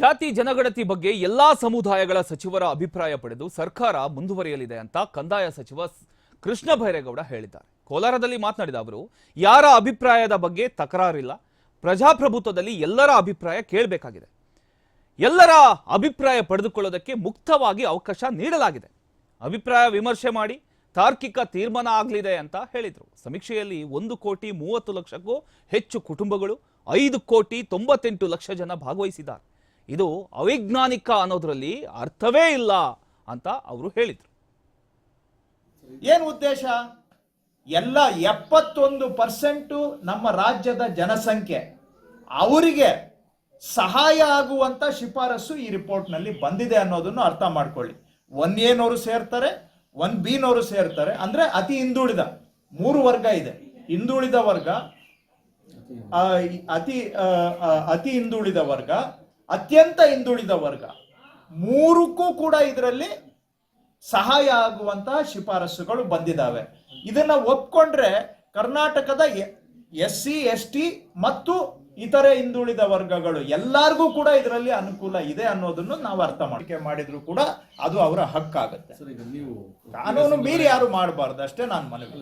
ಜಾತಿ ಜನಗಣತಿ ಬಗ್ಗೆ ಎಲ್ಲಾ ಸಮುದಾಯಗಳ ಸಚಿವರ ಅಭಿಪ್ರಾಯ ಪಡೆದು ಸರ್ಕಾರ ಮುಂದುವರಿಯಲಿದೆ ಅಂತ ಕಂದಾಯ ಸಚಿವ ಕೃಷ್ಣ ಭೈರೇಗೌಡ ಹೇಳಿದ್ದಾರೆ. ಕೋಲಾರದಲ್ಲಿ ಮಾತನಾಡಿದ ಅವರು, ಯಾರ ಅಭಿಪ್ರಾಯದ ಬಗ್ಗೆ ತಕರಾರಿಲ್ಲ. ಪ್ರಜಾಪ್ರಭುತ್ವದಲ್ಲಿ ಎಲ್ಲರ ಅಭಿಪ್ರಾಯ ಕೇಳಬೇಕಾಗಿದೆ. ಎಲ್ಲರ ಅಭಿಪ್ರಾಯ ಪಡೆದುಕೊಳ್ಳೋದಕ್ಕೆ ಮುಕ್ತವಾಗಿ ಅವಕಾಶ ನೀಡಲಾಗಿದೆ. ಅಭಿಪ್ರಾಯ ವಿಮರ್ಶೆ ಮಾಡಿ ತಾರ್ಕಿಕ ತೀರ್ಮಾನ ಆಗಲಿದೆ ಅಂತ ಹೇಳಿದರು. ಸಮೀಕ್ಷೆಯಲ್ಲಿ ಒಂದು ಕೋಟಿ ಮೂವತ್ತು ಲಕ್ಷಕ್ಕೂ ಹೆಚ್ಚು ಕುಟುಂಬಗಳು, ಐದು ಕೋಟಿ ತೊಂಬತ್ತೆಂಟು ಲಕ್ಷ ಜನ ಭಾಗವಹಿಸಿದ್ದಾರೆ. ಇದು ಅವೈಜ್ಞಾನಿಕ ಅನ್ನೋದ್ರಲ್ಲಿ ಅರ್ಥವೇ ಇಲ್ಲ ಅಂತ ಅವರು ಹೇಳಿದರು. ಏನು ಉದ್ದೇಶ? ಎಲ್ಲ ಎಪ್ಪತ್ತೊಂದು ಪರ್ಸೆಂಟು ನಮ್ಮ ರಾಜ್ಯದ ಜನಸಂಖ್ಯೆ. ಅವರಿಗೆ ಸಹಾಯ ಆಗುವಂತ ಶಿಫಾರಸು ಈ ರಿಪೋರ್ಟ್ನಲ್ಲಿ ಬಂದಿದೆ ಅನ್ನೋದನ್ನು ಅರ್ಥ ಮಾಡ್ಕೊಳ್ಳಿ. ಒನ್ ಎನವರು ಸೇರ್ತಾರೆ ಒನ್ ಬಿನವರು ಸೇರ್ತಾರೆ, ಅಂದ್ರೆ ಅತಿ ಹಿಂದುಳಿದ. ಮೂರು ವರ್ಗ ಇದೆ. ಹಿಂದುಳಿದ ವರ್ಗ ಅತಿ ಅತಿ ಹಿಂದುಳಿದ ವರ್ಗ ಅತ್ಯಂತ ಹಿಂದುಳಿದ ವರ್ಗ. ಮೂರಕ್ಕೂ ಕೂಡ ಇದರಲ್ಲಿ ಸಹಾಯ ಆಗುವಂತಹ ಶಿಫಾರಸುಗಳು ಬಂದಿದ್ದಾವೆ ಇದನ್ನ ಒಪ್ಕೊಂಡ್ರೆ ಕರ್ನಾಟಕದ ಎಸ್ ಸಿ ಎಸ್ ಟಿ ಮತ್ತು ಇತರೆ ಹಿಂದುಳಿದ ವರ್ಗಗಳು ಎಲ್ಲರಿಗೂ ಕೂಡ ಇದರಲ್ಲಿ ಅನುಕೂಲ ಇದೆ ಅನ್ನೋದನ್ನು ನಾವು ಅರ್ಥ ಮಾಡಿಕೆ ಮಾಡಿದ್ರು ಕೂಡ ಅದು ಅವರ ಹಕ್ಕಾಗುತ್ತೆ. ಕಾನೂನು ಮೀರಿ ಯಾರು ಮಾಡಬಾರ್ದು ಅಷ್ಟೇ ನಾನು ಮನವಿ.